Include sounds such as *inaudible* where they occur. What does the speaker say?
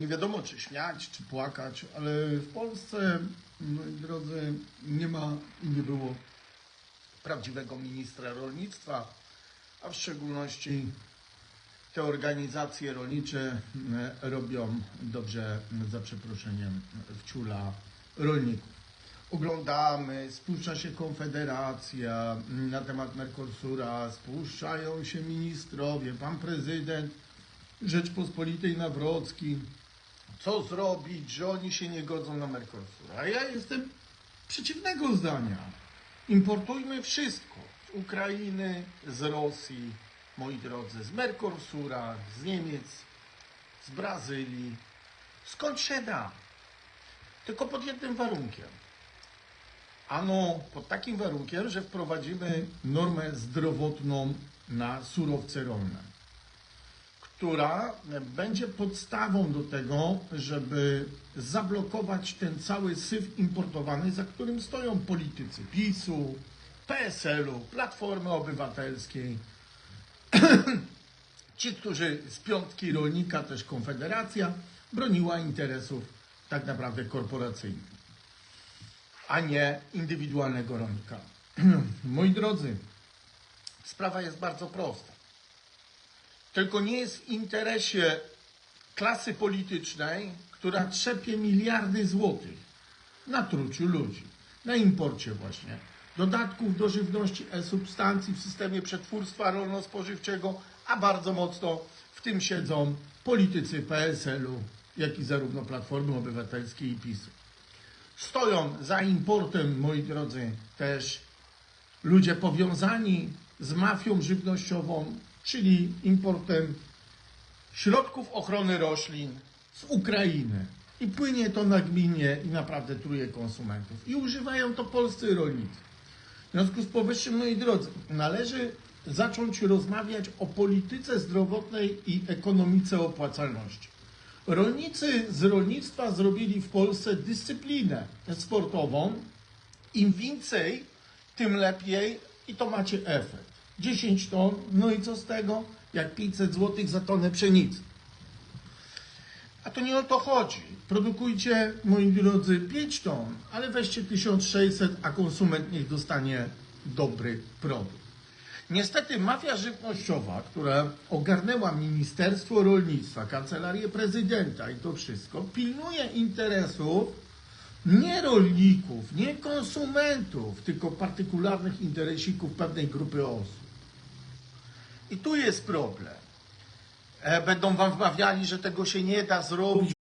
Nie wiadomo, czy śmiać, czy płakać, ale w Polsce, moi drodzy, nie ma i nie było prawdziwego ministra rolnictwa, a w szczególności te organizacje rolnicze e, robią dobrze, za przeproszeniem, w ciula rolników. Oglądamy, spuszcza się Konfederacja na temat Mercosura, spuszczają się ministrowie, pan prezydent Rzeczpospolitej Nawrocki. Co zrobić, że oni się nie godzą na Mercosur? A ja jestem przeciwnego zdania. Importujmy wszystko z Ukrainy, z Rosji, moi drodzy, z Mercosura, z Niemiec, z Brazylii, skąd się da. Tylko pod jednym warunkiem. Ano pod takim warunkiem, że wprowadzimy normę zdrowotną na surowce rolne która będzie podstawą do tego, żeby zablokować ten cały syf importowany, za którym stoją politycy PiSu, PSL-u, Platformy Obywatelskiej, *clears throat* ci, którzy z piątki rolnika, też Konfederacja, broniła interesów tak naprawdę korporacyjnych, a nie indywidualnego rolnika. *clears throat* Moi drodzy, sprawa jest bardzo prosta. Tylko nie jest w interesie klasy politycznej, która trzepie miliardy złotych na truciu ludzi, na imporcie właśnie dodatków do żywności, e-substancji w systemie przetwórstwa rolno-spożywczego, a bardzo mocno w tym siedzą politycy PSL-u, jak i zarówno Platformy Obywatelskiej i PiSu. Stoją za importem, moi drodzy, też ludzie powiązani z mafią żywnościową, czyli importem środków ochrony roślin z Ukrainy. I płynie to nagminnie i naprawdę truje konsumentów. I używają to polscy rolnicy. W związku z powyższym, moi drodzy, należy zacząć rozmawiać o polityce zdrowotnej i ekonomice opłacalności. Rolnicy z rolnictwa zrobili w Polsce dyscyplinę sportową. Im więcej, tym lepiej i to macie efekt. 10 ton, no i co z tego? Jak 500 zł za tonę pszenicy. A to nie o to chodzi. Produkujcie, moi drodzy, 5 ton, ale weźcie 1600, a konsument niech dostanie dobry produkt. Niestety mafia żywnościowa, która ogarnęła Ministerstwo Rolnictwa, Kancelarię Prezydenta i to wszystko, pilnuje interesów nie rolników, nie konsumentów, tylko partykularnych interesików pewnej grupy osób. I tu jest problem. E, Będą wam wmawiali, że tego się nie da zrobić.